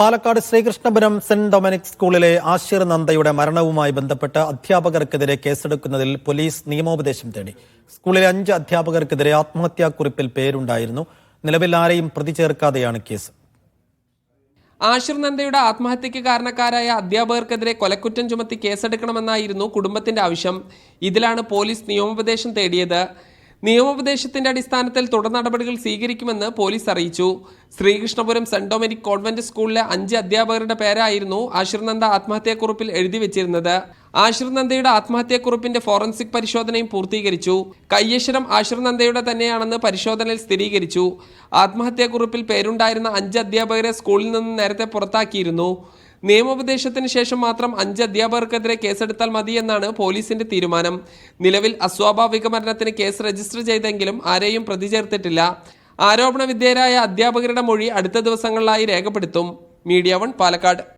Palakkad Sreekrishnapuram saint Dominic സ്കൂളിലെ ആശിർ നന്ദയുടെ മരണവുമായി ബന്ധപ്പെട്ട് അധ്യാപകർക്കെതിരെ കേസെടുക്കുന്നതിൽ പോലീസ് നിയമോപദേശം തേടി. സ്കൂളിലെ അഞ്ച് അധ്യാപകർക്കെതിരെ ആത്മഹത്യാക്കുറിപ്പിൽ പേരുണ്ടായിരുന്നു. നിലവിൽ ആരെയും പ്രതി ചേർക്കാതെയാണ് കേസ്. ആഷിർ നന്ദയുടെ ആത്മഹത്യക്ക് കാരണക്കാരായ അധ്യാപകർക്കെതിരെ കൊലക്കുറ്റം ചുമത്തി കേസെടുക്കണമെന്നായിരുന്നു കുടുംബത്തിന്റെ ആവശ്യം. ഇതിലാണ് പോലീസ് നിയമോപദേശം തേടിയത്. നിയമോപദേശത്തിന്റെ അടിസ്ഥാനത്തിൽ തുടർ നടപടികൾ സ്വീകരിക്കുമെന്ന് പോലീസ് അറിയിച്ചു. ശ്രീകൃഷ്ണപുരം സെന്റ് ഡൊമിനിക് കോൺവെന്റ് സ്കൂളിലെ അഞ്ച് അധ്യാപകരുടെ പേരായിരുന്നു ആശിർനന്ദ ആത്മഹത്യാക്കുറിപ്പിൽ എഴുതി വെച്ചിരുന്നത് ആശിർനന്ദയുടെ ആത്മഹത്യാക്കുറിപ്പിന്റെ ഫോറൻസിക് പരിശോധനയും പൂർത്തീകരിച്ചു. കയ്യശ്വരം ആശിർനന്ദയുടെ തന്നെയാണെന്ന് പരിശോധനയിൽ സ്ഥിരീകരിച്ചു. ആത്മഹത്യാക്കുറിപ്പിൽ പേരുണ്ടായിരുന്ന അഞ്ച് അധ്യാപകരെ സ്കൂളിൽ നിന്ന് നേരത്തെ പുറത്താക്കിയിരുന്നു. നിയമോപദേശത്തിന് ശേഷം മാത്രം അഞ്ച് അധ്യാപകർക്കെതിരെ കേസെടുത്താൽ മതിയെന്നാണ് പോലീസിന്റെ തീരുമാനം. നിലവിൽ അസ്വാഭാവിക മരണത്തിന് കേസ് രജിസ്റ്റർ ചെയ്തെങ്കിലും ആരെയും പ്രതി ചേർത്തിട്ടില്ല. ആരോപണ വിധേയരായ അധ്യാപകരുടെ മൊഴി അടുത്ത ദിവസങ്ങളിലായി രേഖപ്പെടുത്തും. Media one Palakkad.